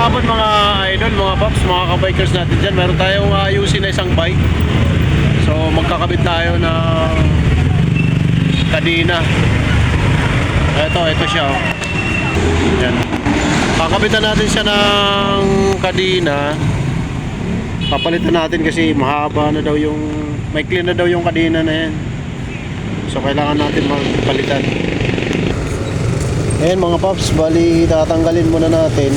hapon mga idol, mga paps, mga kabikers natin dyan. Meron tayong ayusin na isang bike. So magkakabit tayo ng kadina. Ito, ito siya. Oh. Yan. Kakabitan natin siya ng kadina. Papalitan natin kasi mahaba na daw yung, may clean na daw yung kadina na yan. So kailangan natin magpalitan. Ayan mga paps, bali tatanggalin muna natin.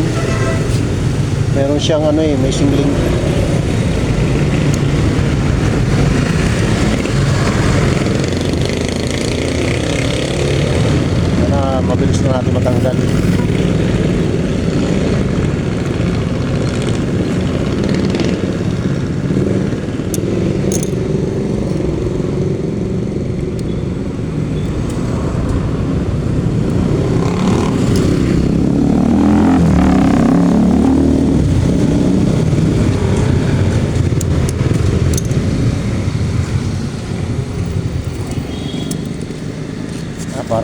Meron siyang ano eh, may singling. Na mabilis na natin matanggal.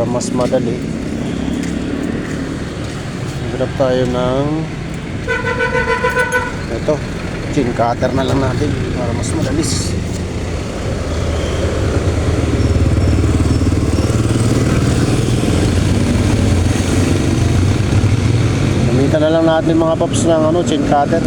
Mas madali. Grab tayo ng ito, chin cutter na lang natin para mas madalis. Gamitan na lang natin mga paps ng ano, chin cutter.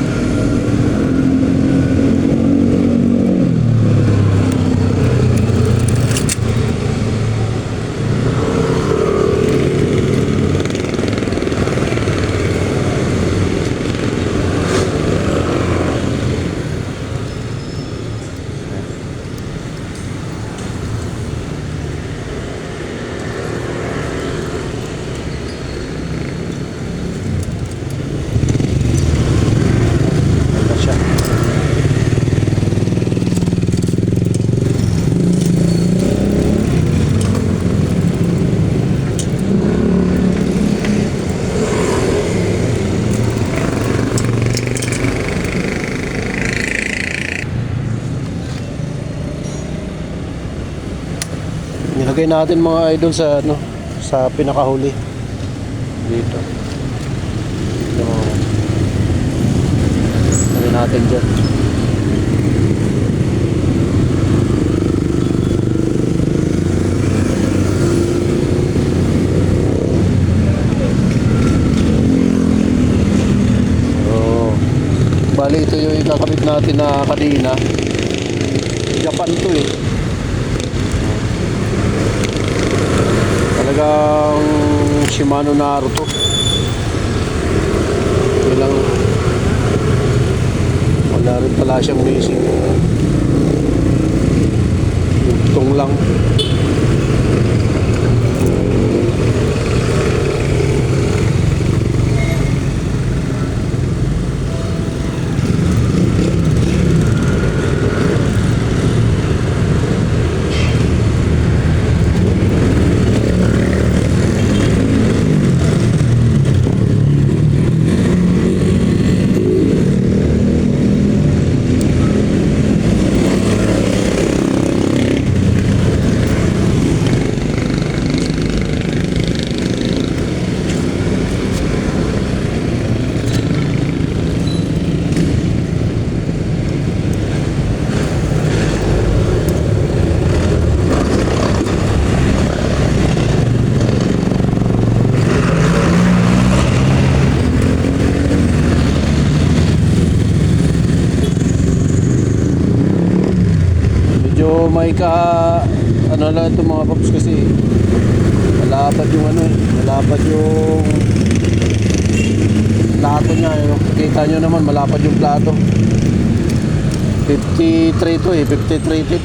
Ganda siya. Nilagay natin mga idol sa ano sa pinakahuli dito. Ito. Lagay natin dyan. Oh. Bali ito yung ikakabit natin na kadina. Japan to eh. Talagang Shimano Naruto. Yun. Wala rin pala siyang missing. Tugtong lang. Medyo may ka ano lang ito mga paps kasi malapad yung ano eh, malapad yung plato niya. Yung kita nyo naman malapad yung plato. 53 to eh, 53 tip.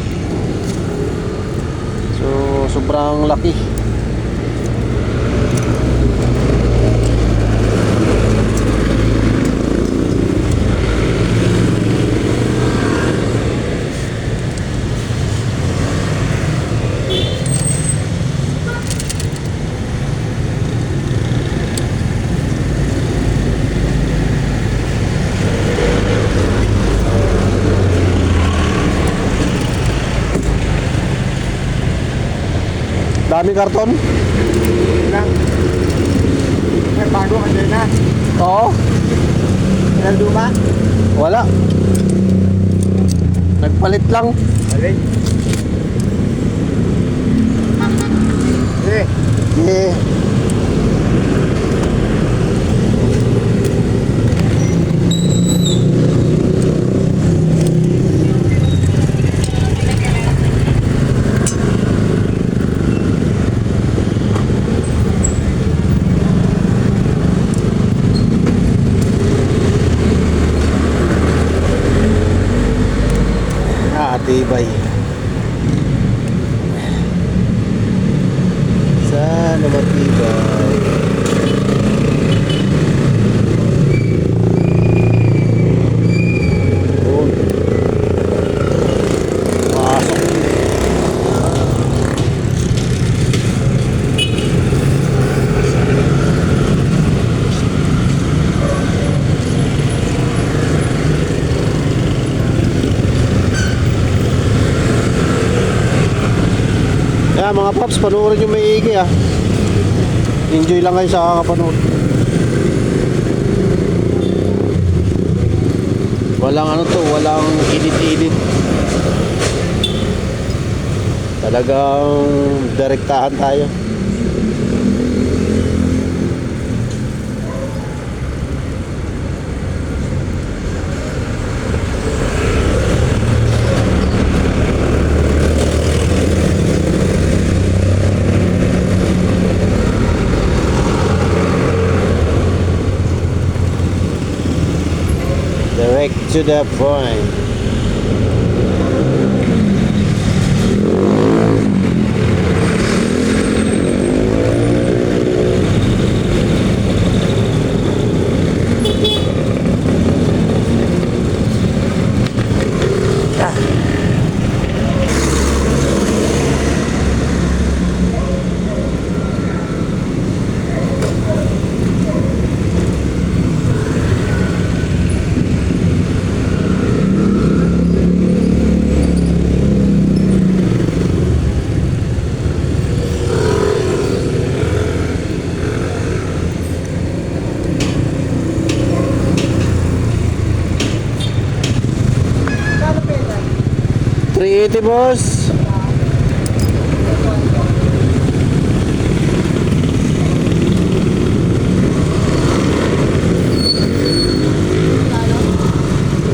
So, sobrang laki. Dami karton? Lang. May bago kasi na. Oo. Ilan luma? Wala. Nagpalit lang. Palit. Yeah. Yeah. Kaya mga paps, panoorin yung maigi ah. Enjoy lang kayo sa kakapanood. Walang ano to, walang init-init. Talagang direktahan tayo. To the point. Cavite, boss.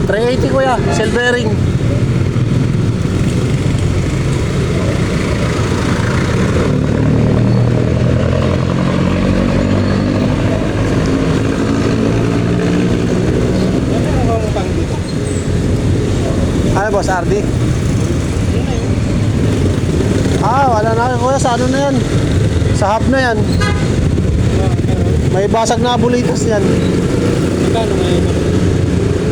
Three eighty kuya, silvering. Ano boss, Ardi? Na kuya, sa ano na yan? Sa hub na yan. May basag na bulitas yan.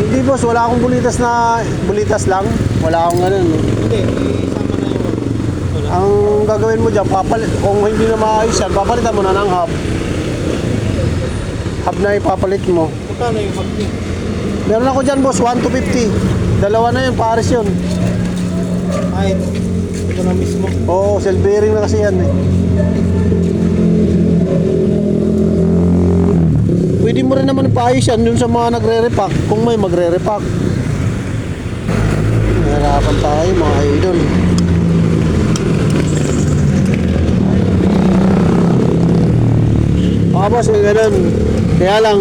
Hindi boss, wala akong bulitas na bulitas lang. Wala akong ganun. Hindi. Ang gagawin mo dyan, papalit, kung hindi na maayos yan, papalitan mo na ng hub. Hub na ipapalit mo. Magkano yung hapdi? Meron ako dyan boss, 1 to 50. Dalawa na yun, pares yun. Ay, ito na mismo. Oo, cell bearing na kasi yan eh. Pwede mo rin naman paayos yan dun sa mga nagre-repack, kung may magre-repack. Nahirapan tayo mga idol. Boss, may ganun. Kaya lang,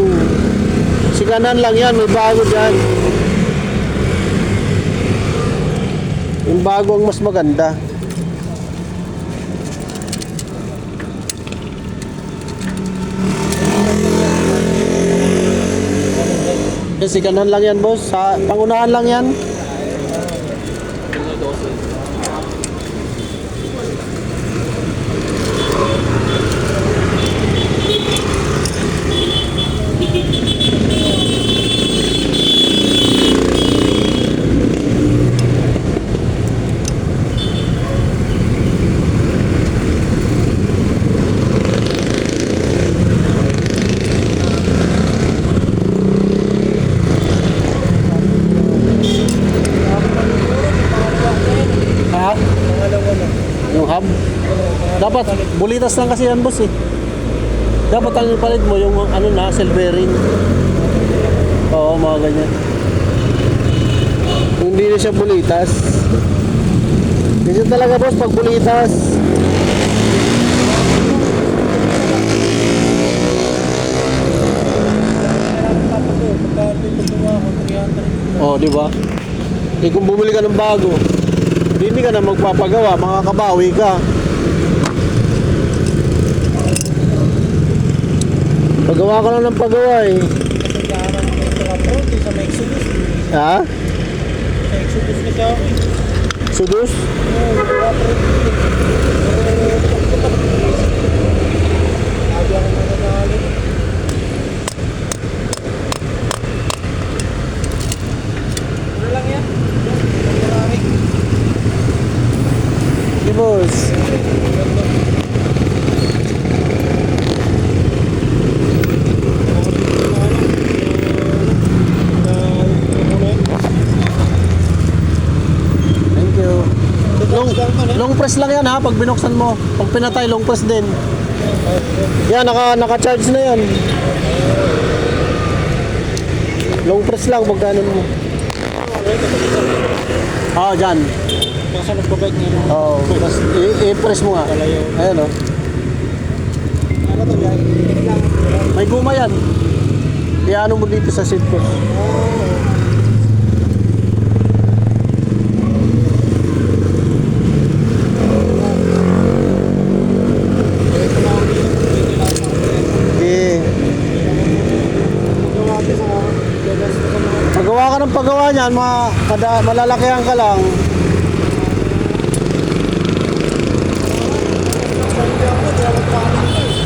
sikanan lang yan, may bago dyan. Yung bago ang mas maganda. Kasi kanan lang yan boss, sa pangunahan lang yan. Bulitas lang kasi yan, boss eh. Dapat ang palit mo yung ano na, silvering. Oo, mga ganyan. Hindi na siya bulitas. Ganyan talaga, boss, pag bulitas. Oh, di ba? Eh kung bumili ka ng bago, hindi ka na magpapagawa, makakabawi ka. Pagawa ka lang ng pagawa eh. Sa may Exodus. Ha? Sa Exodus na siya ako eh. Sudus? Oo, ka pro. Sabi ako nananalit. Ano lang yan? Ferrari. Di boss. Thank you. Long, long press lang yan ha, pag binuksan mo. Pag pinatay, long press din. Yan, naka, naka-charge na yan. Long press lang pag ganun mo. Ah, dyan. Kasi nagbabike niya. Oo, tapos i-press mo nga. Ayan o. Kailangan. May guma yan. Iano mo dito sa seat post. Oo. mura niyan, ma kada, malalakihan ka lang.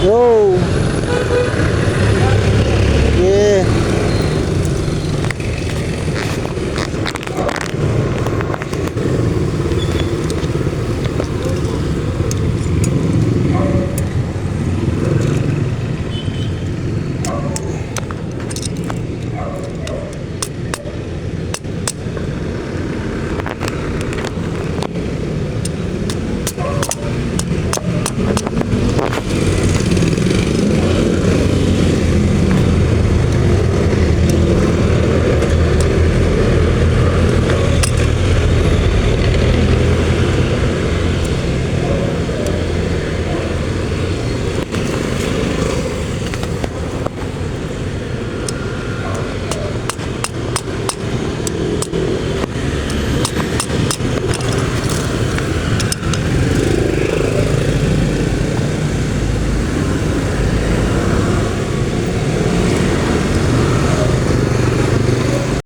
Yo. Yeah.